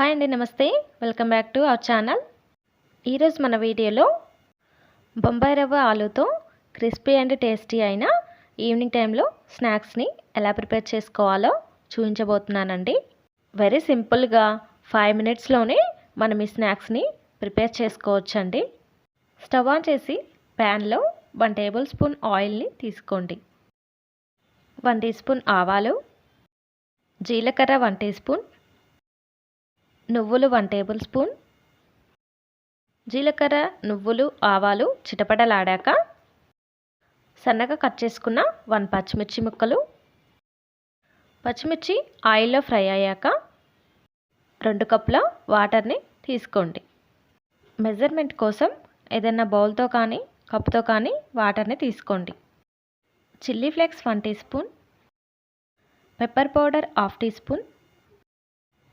Hi అండి నమస్తే. Welcome back to our channel. ఈరోజు మన వీడియోలో బొంబాయి రవ్వ ఆలుతో క్రిస్పీ అండ్ టేస్టీ అయిన ఈవినింగ్ టైంలో స్నాక్స్ని ఎలా ప్రిపేర్ చేసుకోవాలో చూపించబోతున్నానండి. వెరీ సింపుల్గా ఫైవ్ మినిట్స్లోనే మనం ఈ స్నాక్స్ని ప్రిపేర్ చేసుకోవచ్చండి. స్టవ్ ఆన్ చేసి ప్యాన్లో వన్ టేబుల్ స్పూన్ ఆయిల్ని తీసుకోండి. వన్ టీ స్పూన్ ఆవాలు జీలకర్ర వన్ టీ స్పూన్ నువ్వులు వన్ టేబుల్ స్పూన్ జీలకర్ర నువ్వులు ఆవాలు చిటపటలాడాక సన్నగా కట్ చేసుకున్న వన్ పచ్చిమిర్చి ముక్కలు. పచ్చిమిర్చి ఆయిల్లో ఫ్రై అయ్యాక రెండు కప్పుల వాటర్ని తీసుకోండి. మెజర్మెంట్ కోసం ఏదైనా బౌల్తో కానీ కప్పుతో కానీ వాటర్ని తీసుకోండి. Chilli flakes one teaspoon pepper powder half teaspoon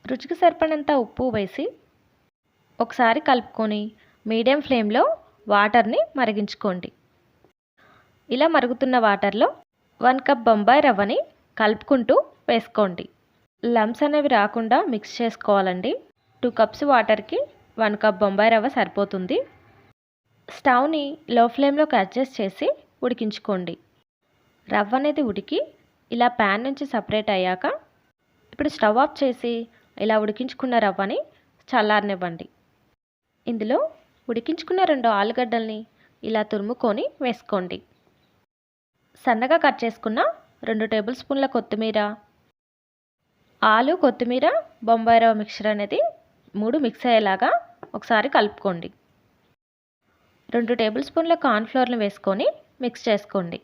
రుచికి సరిపడినంత ఉప్పు వేసి ఒకసారి కలుపుకొని మీడియం ఫ్లేమ్లో వాటర్ని మరిగించుకోండి. ఇలా మరుగుతున్న వాటర్లో వన్ కప్ బొంబాయి రవ్వని కలుపుకుంటూ వేసుకోండి. లమ్స్ అనేవి రాకుండా మిక్స్ చేసుకోవాలండి. టూ కప్స్ వాటర్కి వన్ కప్ బొంబాయి రవ్వ సరిపోతుంది. స్టవ్ని లో ఫ్లేమ్లోకి అడ్జస్ట్ చేసి ఉడికించుకోండి. రవ్వ అనేది ఉడికి ఇలా ప్యాన్ నుంచి సపరేట్ అయ్యాక ఇప్పుడు స్టవ్ ఆఫ్ చేసి ఇలా ఉడికించుకున్న రవ్వని చల్లారనివ్వండి. ఇందులో ఉడికించుకున్న రెండు ఆలుగడ్డల్ని ఇలా తురుముకొని వేసుకోండి. సన్నగా కట్ చేసుకున్న రెండు టేబుల్ స్పూన్ల కొత్తిమీర ఆలు కొత్తిమీర బొంబాయి రవ్వ మిక్చర్ అనేది మూడు మిక్స్ అయ్యేలాగా ఒకసారి కలుపుకోండి. రెండు టేబుల్ స్పూన్ల కార్న్ఫ్లోర్ని వేసుకొని మిక్స్ చేసుకోండి.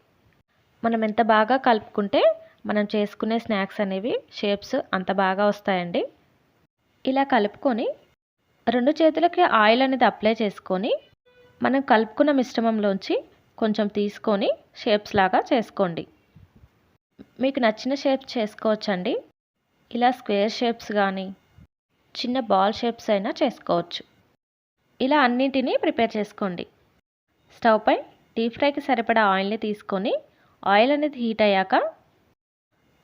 మనం ఎంత బాగా కలుపుకుంటే మనం చేసుకునే స్నాక్స్ అనేవి షేప్స్ అంత బాగా వస్తాయండి. ఇలా కలుపుకొని రెండు చేతులకి ఆయిల్ అనేది అప్లై చేసుకొని మనం కలుపుకున్న మిశ్రమంలోంచి కొంచెం తీసుకొని షేప్స్ లాగా చేసుకోండి. మీకు నచ్చిన షేప్స్ చేసుకోవచ్చండి. ఇలా స్క్వేర్ షేప్స్ కానీ చిన్న బాల్ షేప్స్ అయినా చేసుకోవచ్చు. ఇలా అన్నింటినీ ప్రిపేర్ చేసుకోండి. స్టవ్ పై డీప్ ఫ్రైకి సరిపడా ఆయిల్ని తీసుకొని ఆయిల్ అనేది హీట్ అయ్యాక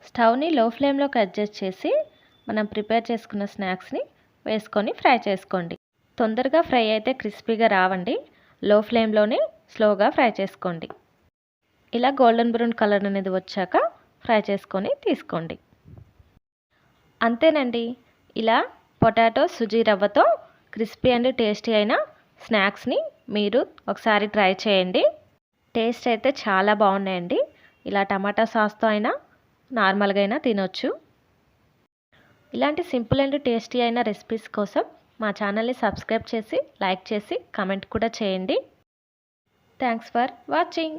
స్టవ్ని లో ఫ్లేమ్లోకి అడ్జస్ట్ చేసి మనం ప్రిపేర్ చేసుకున్న స్నాక్స్ని వేసుకొని ఫ్రై చేసుకోండి. తొందరగా ఫ్రై అయితే క్రిస్పీగా రావండి. లో ఫ్లేమ్లోనే స్లోగా ఫ్రై చేసుకోండి. ఇలా గోల్డెన్ బ్రౌన్ కలర్ అనేది వచ్చాక ఫ్రై చేసుకొని తీసుకోండి. అంతేనండి. ఇలా పొటాటో సుజీ రవ్వతో క్రిస్పీ అండ్ టేస్టీ అయిన స్నాక్స్ని మీరు ఒకసారి ట్రై చేయండి. టేస్ట్ అయితే చాలా బాగున్నాయండి. ఇలా టమాటా సాస్తో అయినా నార్మల్గా అయినా తినొచ్చు. ఇలాంటి సింపుల్ అండ్ టేస్టీ అయిన రెసిపీస్ కోసం మా ఛానల్ని సబ్స్క్రైబ్ చేసి లైక్ చేసి కమెంట్ కూడా చేయండి. Thanks for watching.